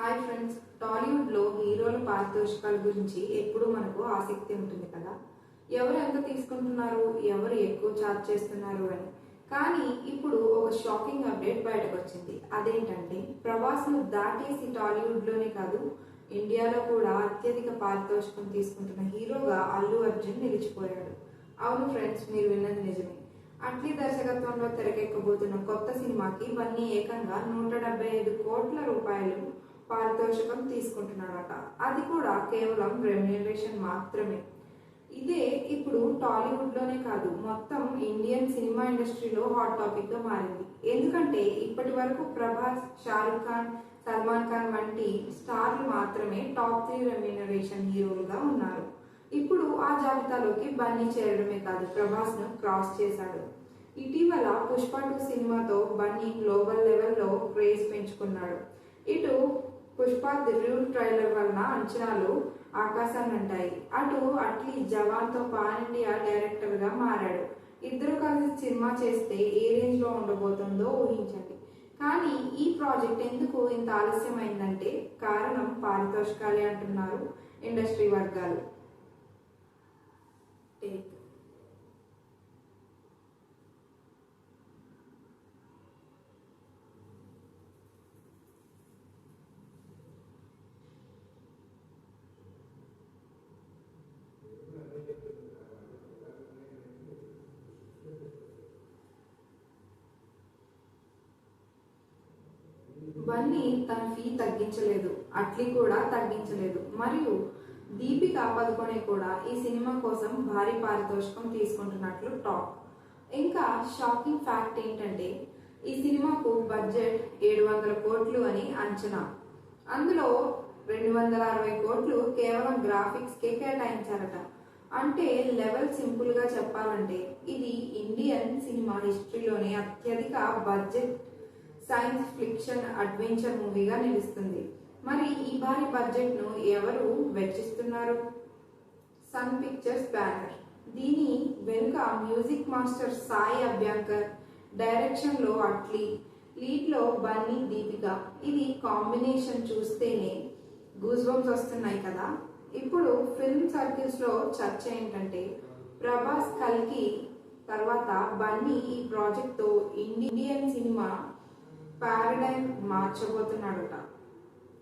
Hi friends టాలీవుడ్లో హీరోల పారితోషికాల గురించి ఎప్పుడూ మనకు ఆసక్తి ఉంటుంది కదా? ఎవరు ఎంత తీసుకుంటున్నారు? ఎవరు ఎక్కువ ఛార్జ్ చేస్తున్నారు అని. కానీ ఇప్పుడు ఒక షాకింగ్ అప్డేట్ బయటకు వచ్చింది అదేంటంటే ప్రభాస్ను దాటేసి టాలీవుడ్లోనే కాదు ఇండియాలో కూడా అత్యధిక పారితోషికం తీసుకుంటున్న హీరోగా అల్లు అర్జున్ నిలిచిపోయాడు. అవును ఫ్రెండ్స్ మీరు విన్నది నిజమే. అట్లీ దర్శకత్వంలో తెరకెక్కబోతున్న కొత్త సినిమాకి బన్నీ ఏకంగా నూట డెబ్బై ఐదు కోట్ల రూపాయలు పారితోషికం తీసుకుంటున్నాడట అది కూడా కేవలం రెమ్యూనరేషన్ మాత్రమే. ఇదే ఇప్పుడు టాలీవుడ్లోనే కాదు మొత్తం ఇండియన్ సినిమా ఇండస్ట్రీలో హాట్ టాపిక్గా మారింది. ఎందుకంటే ఇప్పటి వరకు ప్రభాస్ షారుఖ్ ఖాన్ సల్మాన్ ఖాన్ వంటి స్టార్లు మాత్రమే టాప్ త్రీ రెమ్యూనరేషన్ హీరోలుగా ఉన్నారు. ఇప్పుడు ఆ జాబితాలోకి బన్నీ చేరడమే కాదు ప్రభాస్ను క్రాస్ చేశాడు. ఇటీవల పుష్ప టూ సినిమాతో బన్నీ గ్లోబల్ లెవెల్లో క్రేజ్ పెంచుకున్నాడు. ఇటు పుష్ప రివ్యూ ట్రైలర్ వలన అంచనాలు ఆకాశాన్నింటాయి. అటు అట్లీ జవాన్తో పాన్ ఇండియా డైరెక్టర్గా మారాడు. ఇద్దరు కలిసి సినిమా చేస్తే ఏ రేంజ్లో ఉండబోతుందో ఊహించండి. కానీ ఈ ప్రాజెక్ట్ ఎందుకు ఇంత ఆలస్యమైందంటే కారణం పారితోషికాలే అంటున్నారు ఇండస్ట్రీ వర్గాలు. టేక్ బన్నీ తన ఫీ తగ్గించలేదు. అట్లీ కూడా తగ్గించలేదు. మరియు దీపిక పదుకొనే కూడా ఈ సినిమా కోసం భారీ పారితోషికం తీసుకుంటున్నట్లు టాక్. ఇంకా షాకింగ్ ఫ్యాక్ట్ ఏంటంటే ఈ సినిమాకు బడ్జెట్ ఏడు వందల కోట్లు అని అంచనా. అందులో రెండు వందల అరవై కోట్లు కేవలం గ్రాఫిక్స్ కే కేటాయించారట. అంటే లెవెల్ సింపుల్గా చెప్పాలంటే ఇది ఇండియన్ సినిమా హిస్టరీలోనే అత్యధిక బడ్జెట్ సైన్స్ ఫిక్షన్ అడ్వెంచర్ మూవీగా నిలుస్తుంది. మరి ఈ భారీ బడ్జెట్ను ఎవరు వెచ్చిస్తున్నారు? Sun pictures banner. దీని వెనుక మ్యూజిక్ మాస్టర్ సాయి అభ్యంకర్ డైరెక్షన్లో అట్లీ లీడ్లో బన్నీ దీపిక. ఇది కాంబినేషన్ చూస్తేనే గూస్ వస్తున్నాయి కదా. ఇప్పుడు ఫిల్మ్ సర్కిల్స్లో చర్చ ఏంటంటే ప్రభాస్ కల్కి తర్వాత బన్నీ ఈ ప్రాజెక్ట్తో ఇండియన్ సినిమా పారడైమ్ మార్చబోతున్నాడట.